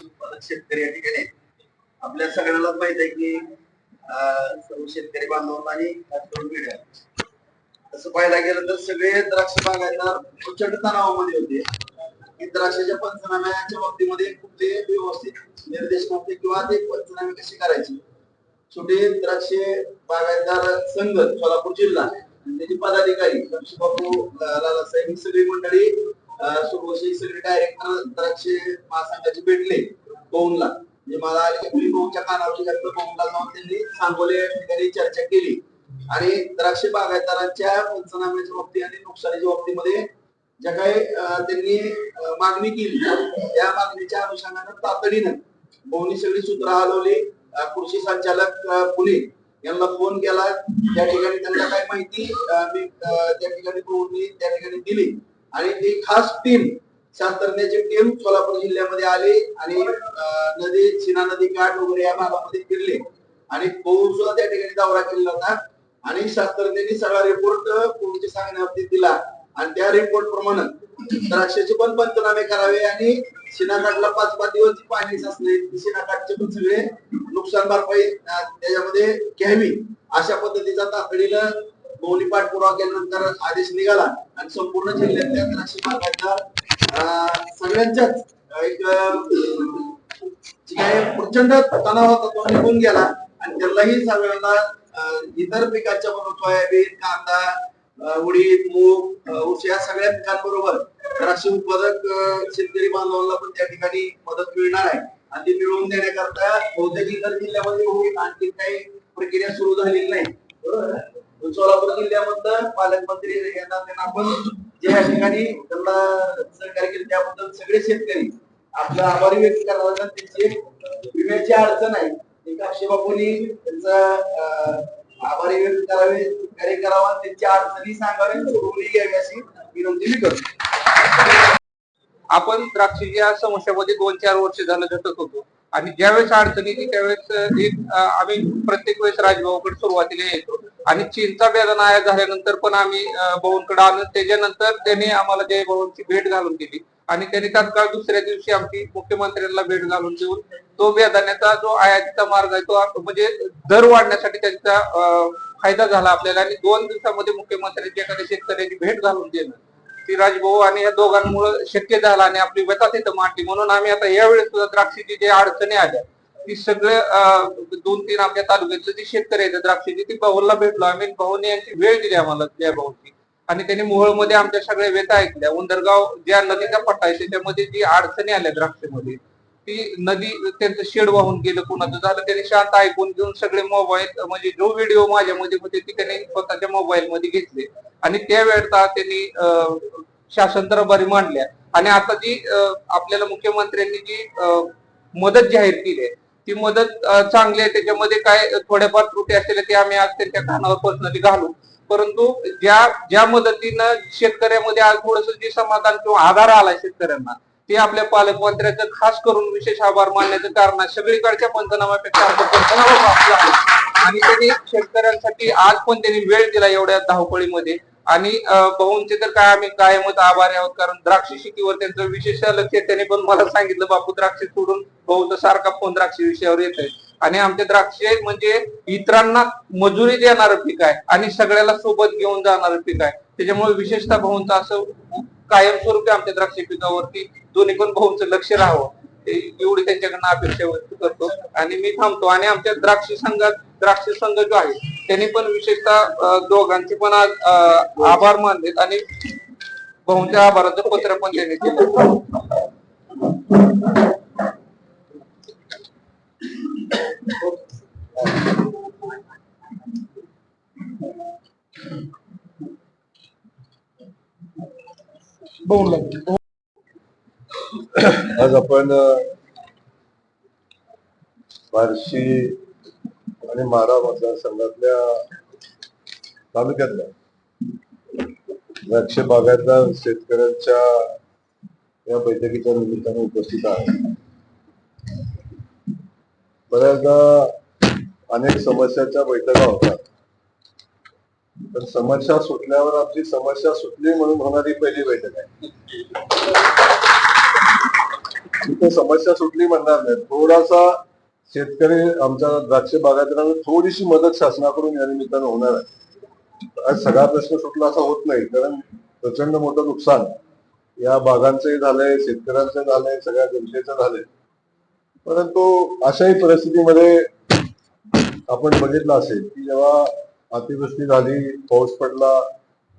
उत्पादक शेतकरी या ठिकाणी. आपल्या सगळ्यांनाच माहीत आहे की सर्व शेतकरी बांधव आणि खास तसं पाहायला गेलं तर सगळे द्राक्ष बागायतदार प्रचंड तणावामध्ये होते. द्राक्षाच्या पंचनाम्याच्या बाबतीमध्ये खूप ते व्यवस्थित निर्देश नव्हते किंवा ते पंचनामे कसे करायचे. छोटे द्राक्षे बागायतदार संघ सोलापूर जिल्हा त्याचे पदाधिकारी लक्ष्मीबापू लालासाहेब ही सगळी मंडळी सुभोषी सगळे डायरेक्टर द्राक्षे महासंघाचे भेटले पवनला म्हणजे मला आले की तुम्ही पवनच्या कानावरची जास्त पवनला जाऊन त्यांनी सांगोले या ठिकाणी चर्चा केली. आणि द्राक्ष बागायतदारांच्या पंचनाम्याच्या बाबतीत आणि नुकसानीच्या बाबतीमध्ये ज्या काही त्यांनी मागणी केली त्या मागणीच्या अनुषंगाने तातडीनं बहुनी सगळी सूत्र हलवली. कृषी संचालक अं, पुणे यांना फोन केला. त्या ठिकाणी त्यांना काय माहिती मी त्या ठिकाणी त्या ठिकाणी दिली. आणि ती खास टीम शास्त्रज्ञाची टीम सोलापूर जिल्ह्यामध्ये आली आणि नदी सिना नदी काठ वगैरे या भागामध्ये फिरले. आणि पौर त्या ठिकाणी दौरा केलेला होता. आणि शास्त्रज्ञांनी सगळा रिपोर्ट पूर्वीच्या सांगण्यावरती दिला. आणि त्या रिपोर्ट प्रमाणे द्राक्षाचे पण पंचनामे करावे आणि शिनाकाठला पाच पाच दिवस पाणी साचले. शिनाकाठचे पण सगळे नुकसान भरपाई त्याच्यामध्ये घ्यावी अशा पद्धतीचा तातडीनं दोन्ही पाठपुरावा केल्यानंतर आदेश निघाला आणि संपूर्ण जिल्ह्यातल्या द्राक्ष बागायतदार सगळ्यांच्याच एक प्रचंड तणाव होता तो निघून गेला आणि त्यालाही सगळ्यांना इतर पिकांच्या बरोबर सोयाबीन कांदा उडीद मूग ऊस या सगळ्या पिकांबरोबर द्राक्ष उत्पादक शेतकरी बांधवांना पण त्या ठिकाणी मदत मिळणार आहे. आणि ती मिळवून देण्याकरता बहुतेक इतर जिल्ह्यामध्ये होईल. आणखी काही प्रक्रिया सुरू झालेली नाही. बरोबर? सोलापूर जिल्ह्यामधलं पालकमंत्री यांना त्यांना आपण जे या ठिकाणी त्यांना सहकार्य केले त्याबद्दल सगळे शेतकरी आपला आभारी व्यक्त करणार त्यांची विम्याची अडचण आहे. एक बापूंनी त्यांचा आभारी व्यक्त करावे कार्य करावा त्यांच्या अडचणी सांगावे सोडवून घ्यावी अशी विनंती मी करतो. आपण द्राक्षीच्या समस्यामध्ये दोन चार वर्ष झालं झटत होतो. आणि ज्यावेळेस अडचणी येते त्यावेळेस एक आम्ही प्रत्येक वेळेस राजभाऊकडे सुरुवातीला येतो. आणि चीनचा बेदा आया झाल्यानंतर पण आम्ही अं, भाऊंकडे आलो त्याच्यानंतर त्यांनी आम्हाला जयभाऊंची भेट घालून दिली. आणि त्यांनी तात्काळ दुसऱ्या दिवशी आमची मुख्यमंत्र्यांना भेट घालून देऊन तो बेदाण्याचा जो आयातीचा मार्ग आहे तो म्हणजे दर वाढण्यासाठी त्यांचा फायदा झाला आपल्याला. आणि दोन दिवसामध्ये मुख्यमंत्र्यांची एखाद्या शेतकऱ्याची भेट घालून देणं. ती राजभाऊ आणि या दोघांमुळे शक्य झालं आणि आपली व्यथा तिथं मांडली. म्हणून आम्ही आता यावेळेस सुद्धा द्राक्षीची जे अडचणी आल्या ती सगळे दोन तीन आपल्या तालुक्यातले जे शेतकरी आहेत द्राक्षीची ती भाऊला भेटलो. आम्ही भाऊने यांची वेळ दिली आम्हाला त्या भाऊची. आणि त्यांनी मोहोळमध्ये आमच्या सगळ्या व्यथा ऐकल्या. उंदरगाव ज्या नदीचा पट्टा आहे त्याच्यामध्ये जी अडचणी आल्या द्राक्षेमध्ये ती नदी त्यांचं शेड वाहून गेलं कुणाचं झालं त्यांनी शांत ऐकून घेऊन सगळे मोबाईल म्हणजे जो व्हिडिओ माझ्यामध्ये होते ती त्यांनी स्वतःच्या मोबाईल मध्ये घेतले. आणि त्यावेळेला त्यांनी शासन दरबारी मांडल्या. आणि आता जी आपल्याला मुख्यमंत्र्यांनी जी मदत जाहीर केली आहे. ती मदत चांगली आहे. त्याच्यामध्ये काय थोड्याफार त्रुटी असलेल्या ते आम्ही आज त्यांच्या कानावर पर्सनली घालू. परंतु ज्या ज्या मदतीनं शेतकऱ्यामध्ये आज थोडस जे समाधान किंवा आधार आलाय शेतकऱ्यांना ते आपल्या पालकमंत्र्याचं खास करून विशेष आभार मानण्याचं कारण आहे. सगळीकडच्या पंचनाम्यापेक्षा पंचनामा आणि त्यांनी शेतकऱ्यांसाठी आज पण त्यांनी वेळ दिला एवढ्या धावपळीमध्ये. आणि भाऊंचे तर काय आम्ही कायमच आभारी आहोत कारण द्राक्ष शेतीवर त्यांचं विशेष लक्ष आहे. त्यांनी पण मला सांगितलं बापू द्राक्ष सोडून भाऊचा सारखा फोन द्राक्ष विषयावर येत आहे आणि आमचे द्राक्षे म्हणजे इतरांना मजुरी देणारं पीक आहे आणि सगळ्याला सोबत घेऊन जाणारं पीक आहे. त्याच्यामुळे विशेषतः भाऊंचं असं कायमस्वरूपी आमच्या द्राक्ष पिकावरती दोन्ही पण भाऊंचं लक्ष राहावं. एवढी त्यांच्याकडनं अपेक्षा व्यक्त करतो. आणि मी थांबतो. आणि आमच्या द्राक्ष संघात द्राक्ष संघ जो आहे त्यांनी पण विशेषतः दोघांचे पण आज आभार मानलेत आणि भाऊंच्या आभाराचं पत्र पण त्यांनी केलं आज आपण बार्शी आणि मारा मतदारसंघातल्या तालुक्यातल्या द्राक्ष बागायतदार शेतकऱ्यांच्या या बैठकीच्या निमित्ताने उपस्थित आहे बऱ्याचदा अनेक समस्याच्या बैठका होतात. तर समस्या सुटल्यावर आपली समस्या सुटली म्हणून होणारी पहिली बैठक आहे. तिथे समस्या सुटली म्हणणार नाही थोडासा शेतकरी आमच्या द्राक्ष बागायतदारांना थोडीशी मदत शासनाकडून या निमित्तानं होणार आहे. आज सगळा प्रश्न सुटला असा होत नाही कारण प्रचंड मोठं नुकसान या बागांचंही झालंय शेतकऱ्यांचं झालंय सगळ्या जनतेचं झालंय. परंतु अशाही परिस्थितीमध्ये आपण बघितलं असेल की जेव्हा अतिवृष्टी झाली पाऊस पडला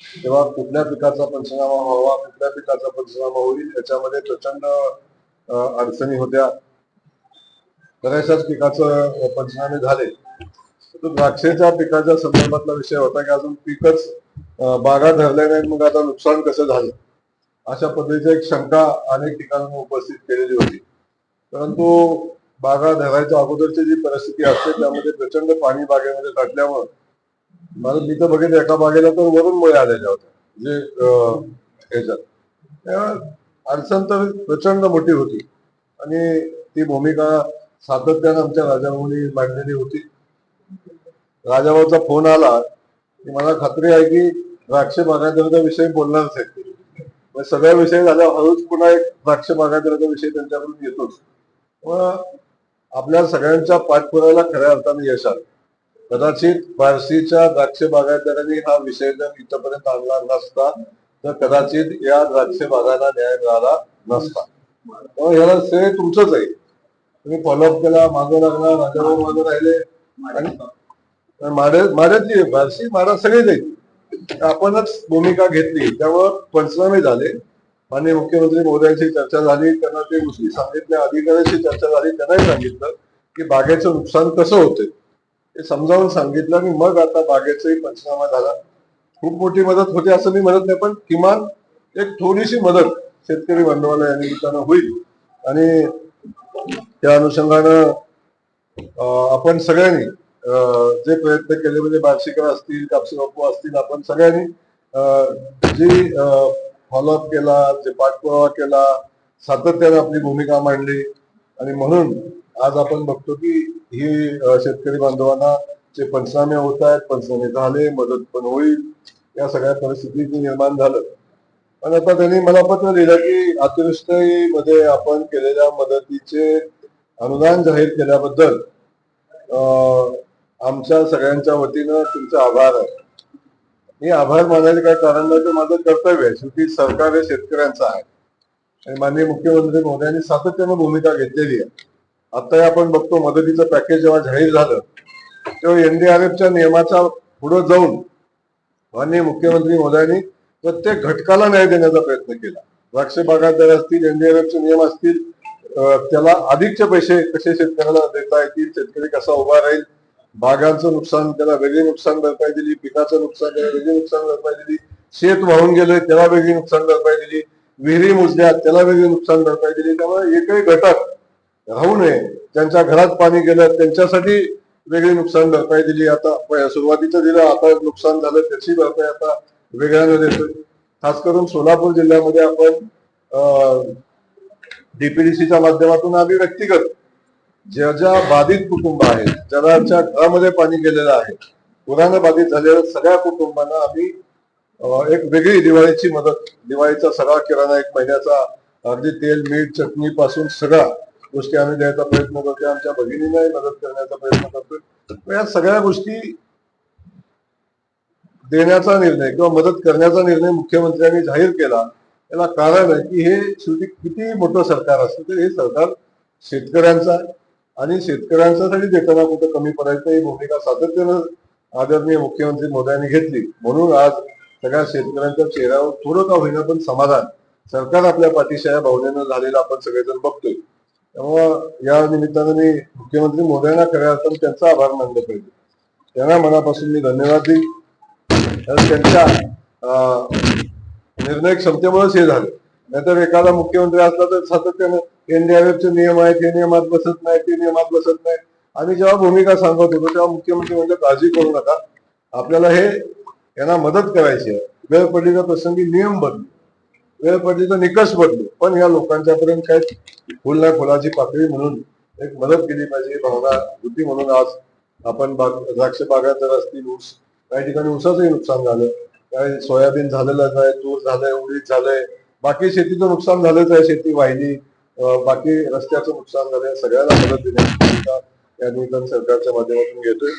तेव्हा कुठल्या पिकाचा पंचनामा व्हावा कुठल्या पिकाचा पंचनामा होईल याच्यामध्ये प्रचंड अडचणी होत्या. बऱ्याचशाच पिकाचं पंचनामे झाले तर द्राक्षेच्या पिकाच्या संदर्भातला विषय होता की अजून पिकच बागा धरल्या नाही मग आता नुकसान कसं झालं? अशा पद्धतीची एक शंका अनेक ठिकाणी उपस्थित केलेली होती. परंतु बागा धरायच्या अगोदरची जी परिस्थिती असते त्यामध्ये प्रचंड पाणी बागेमध्ये साठल्यामुळं मला मी तर बघितलं एका बागेला तर वरून मुळे आलेल्या होत्या जे ह्याच्यात. त्या अडचण तर प्रचंड मोठी होती. आणि ती भूमिका सातत्यानं आमच्या राजाभाऊनी मांडलेली होती. राजाभाऊचा फोन आला की मला खात्री आहे की द्राक्ष बागायतदाराचा विषय बोलणारच आहे. सगळ्या विषय झाल्यावर हळूच पुन्हा एक द्राक्ष बागायतदाराचा विषय त्यांच्याकडून येतोच. मग आपल्या सगळ्यांच्या पाठपुराव्याला खऱ्या अर्थाने यश आलं. कदाचित फारसीच्या द्राक्ष बागायतदारांनी हा विषय जर इथपर्यंत आणला नसता तर कदाचित या द्राक्ष बागायला न्याय मिळाला नसता. त्यामुळे ह्याला श्रेय तुमचंच आहे. तुम्ही फॉलोअप केला मागं लागला राजाभाऊ मागं राहिले. आणि माड्या माड्यातली आहे, माडा सगळेच आहेत. आपणच भूमिका घेतली. त्यामुळं पंचनामे झाले. माननीय मुख्यमंत्री महोदयांशी चर्चा झाली. त्यांना ते गोष्टी सांगितल्या अधिकाऱ्यांशी चर्चा झाली. त्यांनाही सांगितलं की बागेचं नुकसान कसं होते हे समजावून सांगितलं आणि मग आता बागेचाही पंचनामा झाला. खूप मोठी मदत होते असं मी म्हणत नाही पण किमान एक थोडीशी मदत शेतकरी बांधवाला या निमित्तानं होईल. आणि त्या अनुषंगानं आपण सगळ्यांनी जे प्रयत्न केले म्हणजे बार्शीकर असतील कापशी बापू असतील आपण सगळ्यांनी जे जी फॉलोअप केला जे पाठपुरावा केला सातत्याने आपली भूमिका मांडली. आणि म्हणून आज आपण बघतो की ही शेतकरी बांधवांना जे पंचनामे होत आहेत पंचनामे झाले मदत पण होईल या सगळ्या परिस्थिती निर्माण झालं. आणि आता त्यांनी मला पत्र दिलं की अतिवृष्टीमध्ये आपण केलेल्या मदतीचे अनुदान जाहीर केल्याबद्दल अं, आमच्या सगळ्यांच्या वतीनं तुमचा आभार आहे. मी आभार मानायचं काय कारण नाही तर माझं कर्तव्य आहे. शेवटी सरकार हे शेतकऱ्यांचं आहे. आणि माननीय मुख्यमंत्री महोदयांनी सातत्यानं भूमिका घेतलेली आहे. आताही आपण बघतो मदतीचं पॅकेज जेव्हा जाहीर झालं तेव्हा एनडीआरएफच्या नियमाच्या पुढे जाऊन माननीय मुख्यमंत्री मोदयांनी प्रत्येक घटकाला न्याय देण्याचा प्रयत्न केला. द्राक्ष बागायतदार असतील एनडीआरएफचे नियम असतील त्याला अधिकचे पैसे कसे शेतकऱ्याला देता येतील शेतकरी कसा उभा राहील बागांचं नुकसान त्याला वेगळी नुकसान भरपाई दिली पिकाचं नुकसान त्याला वेगळी नुकसान भरपाई दिली शेत वाहून गेले त्याला वेगळी नुकसान भरपाई दिली विहिरी मुजल्या त्याला वेगळी नुकसान भरपाई दिली. त्यामुळे एकही घटक राहू नये. त्यांच्या घरात पाणी गेलं त्यांच्यासाठी वेगळी नुकसान भरपाई दिली. आता सुरुवातीचं दिलं आता नुकसान झालं त्याची भरपाई आता वेगळ्यानं देतो खास करून सोलापूर जिल्ह्यामध्ये आपण डीपीडीसीच्या माध्यमातून आम्ही व्यक्तिगत ज्या ज्या बाधित कुटुंब आहेत ज्यांच्या घरामध्ये पाणी गेलेलं आहे पुरानं बाधित झालेल्या सगळ्या कुटुंबांना आम्ही एक वेगळी दिवाळीची मदत दिवाळीचा सगळा किराणा एक महिन्याचा अगदी तेल मीठ चटणी पासून सगळा गोष्टी आम्ही द्यायचा प्रयत्न करतोय आमच्या भगिनींनाही मदत करण्याचा प्रयत्न करतोय. या सगळ्या गोष्टी देण्याचा निर्णय किंवा मदत करण्याचा निर्णय मुख्यमंत्र्यांनी जाहीर केला. याला कारण आहे की हे शेवटी किती मोठं सरकार असतं तर हे सरकार शेतकऱ्यांचं आहे. आणि शेतकऱ्यांच्यासाठी देताना कुठं कमी पडायचं ही भूमिका सातत्यानं आदरणीय मुख्यमंत्री मोदयांनी घेतली. म्हणून आज सगळ्या शेतकऱ्यांच्या चेहऱ्यावर थोडं का होईना पण समाधान. सरकार आपल्या पाठीशी या भावनेनं झालेलं आपण सगळेजण बघतोय. त्यामुळं या निमित्तानं मी मुख्यमंत्री मोदयांना खऱ्या अर्थानं त्यांचा आभार मानलं पाहिजे. त्यांना मनापासून मी धन्यवाद देईन. त्यांच्या अं, निर्णय क्षमतेमुळेच हे झालं. नाहीतर एखादा मुख्यमंत्री असला तर सातत्यानं एनडीआरएफचे नियम आहेत हे नियमात बसत नाही ते नियमात बसत नाही. आम्ही जेव्हा भूमिका सांगत होतो तेव्हा मुख्यमंत्री म्हणजे काळजी करू नका. आपल्याला हे यांना मदत करायची आहे. वेळ पडली तर प्रसंगी नियम बदलू वेळ पडली तर निकष बदलू पण या लोकांच्या पर्यंत काय? फुल ना फुलाची पातळी म्हणून एक मदत केली पाहिजे भावना होती म्हणून आज आपण बाग द्राक्ष बागायत जर असतील ऊस काही ठिकाणी ऊसाचंही नुकसान झालं. काय सोयाबीन झालेलं आहे तूर झालंय उडीद झालंय. बाकी शेतीचं नुकसान झालंच आहे शेती वाहिनी. बाकी रस्त्याचं नुकसान झालंय. सगळ्यांना मदत देण्याची या निवेदन सरकारच्या माध्यमातून घेतोय.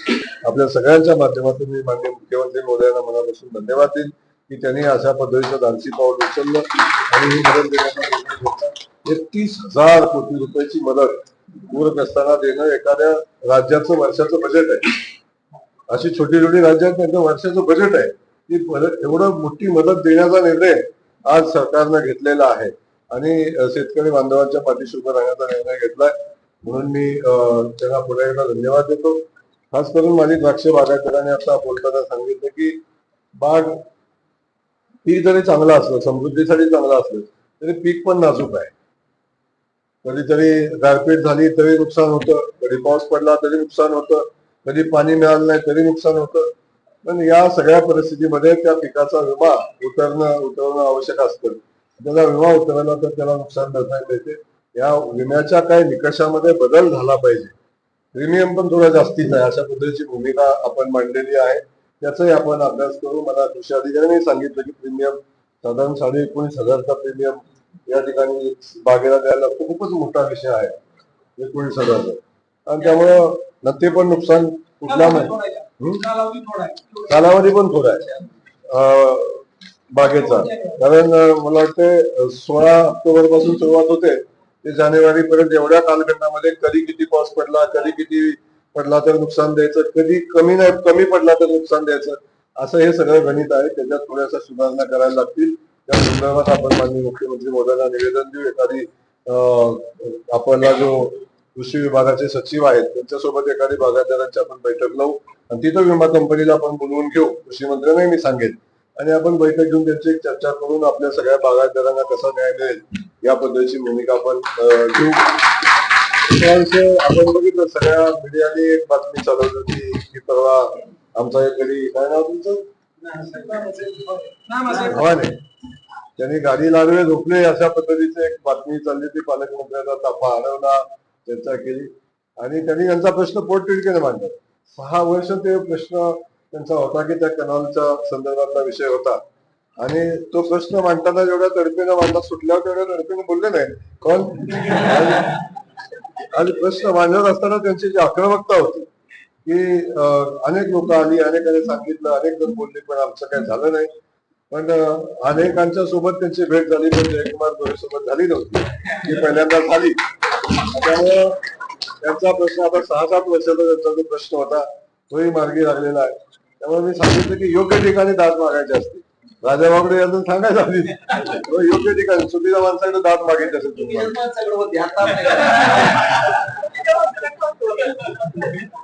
आपल्या सगळ्यांच्या माध्यमातून मी माननीय मुख्यमंत्री मोदयांना मनापासून धन्यवाद देईन की त्यांनी अशा पद्धतीचं धाडसी पाऊल उचललं आणि ही मदत देण्याचा निर्णय एकतीस हजार कोटी रुपयाची मदत पूरग्रस्तांना देणं एखाद्या राज्याचं वर्षाचं बजेट आहे. अशी छोटी छोटी राज्यात त्यांचं वर्षाचं बजेट आहे. ती एवढं मोठी मदत देण्याचा निर्णय आज सरकारनं घेतलेला आहे. आणि शेतकरी बांधवांच्या पाठीशी उभं राहण्याचा निर्णय घेतलाय. म्हणून मी त्यांना पुन्हा एकदा धन्यवाद देतो. खास करून माझी द्राक्ष बागायतदारांनी आता बोलताना सांगितलं की बाग पीक जरी चांगलं असलं समृद्धीसाठी चांगलं असलं तरी पीक पण नाजूक आहे. कधीतरी गारपीट झाली तरी नुकसान होतं कधी पाऊस पडला तरी नुकसान होतं कधी पाणी मिळालं नाही तरी नुकसान होतं. पण या सगळ्या परिस्थितीमध्ये त्या पिकाचा विमा उतरणं उतरवणं आवश्यक असतं. त्याला विमा उतरवला तर त्याला नुकसान भरपाई मिळते या विम्याच्या काही निकषामध्ये बदल झाला पाहिजे. प्रीमियम पण थोडा जास्तीच आहे. अशा पद्धतीची भूमिका आपण मांडलेली आहे. त्याचाही आपण अभ्यास करू. मला कृषी अधिकाऱ्यांनी सांगितलं की प्रीमियम साधारण साडे एकोणीस हजारचा प्रीमियम या ठिकाणी बागेला द्यायला खूपच मोठा विषय आहे. एकोणीस हजारचा. आणि त्यामुळं नक्की पण नुकसान कुठला कालावधी पण थोडा आहे. बागेचा. कारण मला वाटतं सोळा ऑक्टोबरपासून सुरुवात होते. ते जानेवारी पर्यंत एवढ्या कालखंडामध्ये कधी किती पाऊस पडला कधी किती पडला तर नुकसान द्यायचं कधी कमी नाही कमी पडला तर नुकसान द्यायचं असं हे सगळं गणित आहे. त्याच्यात थोड्याशा सुधारणा करायला लागतील. त्या संदर्भात आपण माननीय मुख्यमंत्री मोदयांना निवेदन देऊ. एखादी अं, आपला जो कृषी विभागाचे सचिव आहेत. त्यांच्यासोबत एखादी बागायतदारांची आपण बैठक लावू आणि तिथं विमा कंपनीला आपण बोलवून घेऊ कृषी मंत्र्यांनाही मी सांगेन. आणि आपण बैठक घेऊन त्यांची चर्चा करून आपल्या सगळ्या बागायतदारांना कसा न्याय मिळेल या पद्धतीची भूमिका आपण घेऊ. आपण बघितलं सगळ्या मीडियाने एक बातमी चालवली होती की परवा आमचा एक गडी काय नाव तुमचं? भवाने. त्यांनी गाडी लागले झोपले अशा पद्धतीची एक बातमी चालली ती पालकमंत्र्यांचा ताफा अडवला चर्चा केली. आणि त्यांनी त्यांचा प्रश्न पोटतिडकीने मांडला. सहा वर्ष ते प्रश्न त्यांचा होता की त्या कॅनॉलच्या संदर्भातला विषय होता. आणि तो प्रश्न मांडताना जेवढ्या तडपीने मांडला सुटल्यावर तेवढ्या तडपीने बोलले नाही. पण आणि- प्रश्न मांडत असताना त्यांची जी आक्रमकता होती की अनेक लोक आली अनेकांनी सांगितलं अनेक जण बोलले पण आमचं काही झालं नाही. पण अनेकांच्या सोबत त्यांची भेट झाली पण जयकुमार गोरे सोबत झाली नव्हती. ती पहिल्यांदा झाली. त्यामुळं त्यांचा प्रश्न आता सहा सात वर्षाचा त्यांचा जो प्रश्न होता तोही मार्गी लागलेला आहे. त्यामुळे मी सांगितलं की योग्य ठिकाणी दाद मागायचे असते. राजा बागडे यांना सांगायचं आधी. योग्य ठिकाणी चुकीच्या माणसाकडे दात मागायचे असेल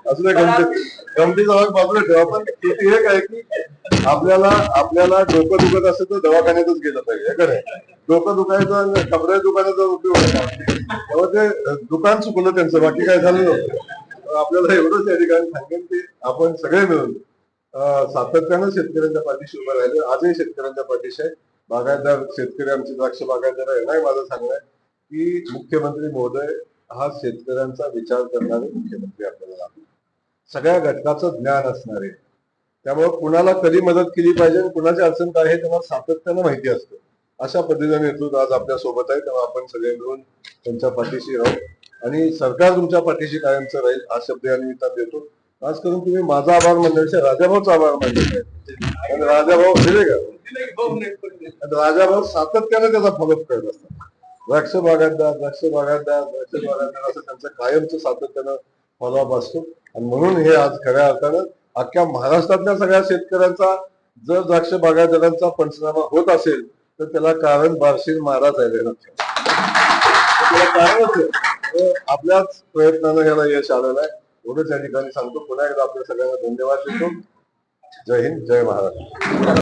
असं नाही गमती गमतीचा भाग बाजूला ठेवा पण किती एक आहे की आपल्याला आपल्याला डोकं दुखत असेल तर दवाखान्यातच गेलं पाहिजे खरं डोकं दुखायचं कपड्या दुकानाचा उपयोग तेव्हा ते दुकान चुकलं त्यांचं बाकी काय झालं नव्हतं. आपल्याला एवढंच या ठिकाणी सांगेन की आपण सगळे मिळून सातत्यानं शेतकऱ्यांच्या पाठीशी उभं राहिले. आजही शेतकऱ्यांच्या पाठीशी आहे. बागायतदार शेतकरी आमचे द्राक्ष बागायतदार आहे नाही माझं सांगणं आहे की मुख्यमंत्री महोदय हा शेतकऱ्यांचा विचार करणारे मुख्यमंत्री आपल्याला लागले. सगळ्या घटकाचं ज्ञान असणारे त्यामुळे कुणाला कधी मदत केली पाहिजे आणि कुणाची अडचण काय हे त्यांना सातत्यानं माहिती असतं. अशा पद्धतीने नेतृत्व आज आपल्यासोबत आहे. तेव्हा आपण सगळे मिळून त्यांच्या पाठीशी राहू. आणि सरकार तुमच्या पाठीशी कायमचं राहील हा शब्द या निमित्तानं देतो. खास करून तुम्ही माझा आभार मानण्यापेक्षा राजाभाऊचा आभार मानले आहे राजाभाऊ दिले का? राजाभाऊ सातत्याने त्याचा फॉलोअप करत असतात द्राक्ष बागायतदार द्राक्ष बागायतदार द्राक्ष बागायतदार असं त्यांचं कायमचं सातत्यानं फॉलोअप असतो. आणि म्हणून हे आज खऱ्या अर्थानं अख्ख्या महाराष्ट्रातल्या सगळ्या शेतकऱ्यांचा जर द्राक्ष बागायतदारांचा पंचनामा होत असेल तर त्याला कारण बारशील महाराज आहे लक्षात. त्याला कारणच आहे. आपल्याच प्रयत्नानं ह्याला यश आलेलं आहे. एवढंच या ठिकाणी सांगतो. पुन्हा एकदा आपल्या सगळ्यांना धन्यवाद देतो. जय हिंद जय महाराष्ट्र.